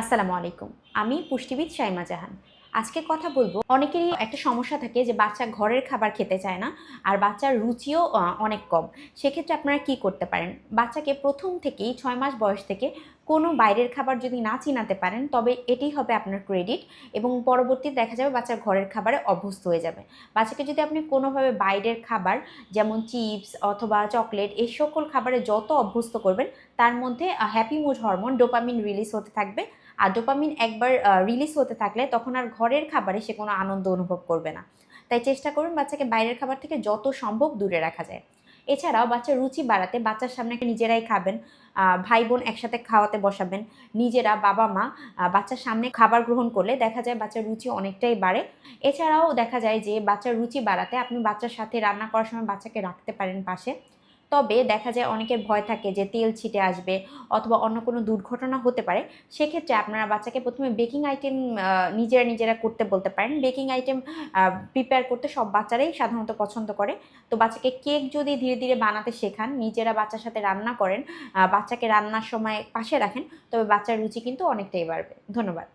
আসসালামু আলাইকুম। আমি পুষ্টিবিদ সাইমা জাহান। আজকে কথা বলব, অনেকেরই একটা সমস্যা থাকে যে বাচ্চা ঘরের খাবার খেতে চায় না আর বাচ্চার রুচিও অনেক কম। সেক্ষেত্রে আপনারা কি করতে পারেন? বাচ্চাকে প্রথম থেকেই ছয় মাস বয়স থেকে কোনো বাইরের খাবার যদি না চিনাতে পারেন, তবে এটি হবে আপনার ক্রেডিট এবং পরবর্তীতে দেখা যাবে বাচ্চার ঘরের খাবারে অভ্যস্ত হয়ে যাবে। বাচ্চাকে যদি আপনি কোনোভাবে বাইরের খাবার যেমন চিপস অথবা চকলেট এই সকল খাবারে যত অভ্যস্ত করবেন, তার মধ্যে happy mood hormone dopamine release হতে থাকবে। আর ডোপামিন একবার রিলিজ হতে থাকলে তখন আর ঘরের খাবারে সে কোনো আনন্দ অনুভব করবে না। তাই চেষ্টা করুন বাচ্চাকে বাইরের খাবার থেকে যত সম্ভব দূরে রাখা যায়। এছাড়াও বাচ্চার রুচি বাড়াতে বাচ্চার সামনে নিজেরাই খাবেন ভাই বোন একসাথে খাওয়াতে বসাবেন, নিজেরা বাবা মা বাচ্চার সামনে খাবার গ্রহণ করলে দেখা যায় বাচ্চার রুচি অনেকটাই বাড়ে। এছাড়াও দেখা যায় যে বাচ্চার রুচি বাড়াতে আপনি বাচ্চার সাথে রান্না করার সময় বাচ্চাকে রাখতে পারেন পাশে। তবে দেখা যায় অনেকের ভয় থাকে যে তেল ছিটে আসবে অথবা অন্য কোনো দুর্ঘটনা হতে পারে। সেক্ষেত্রে আপনারা বাচ্চাকে প্রথমে বেকিং আইটেম নিজেরা নিজেরা করতে বলতে পারেন। বেকিং আইটেম প্রিপেয়ার করতে সব বাচ্চারাই সাধারণত পছন্দ করে। তো বাচ্চাকে কেক যদি ধীরে ধীরে বানাতে শেখান, নিজেরা বাচ্চার সাথে রান্না করেন বাচ্চাকে রান্নার সময় পাশে রাখেন, তবে বাচ্চার রুচি কিন্তু অনেকটাই বাড়বে। ধন্যবাদ।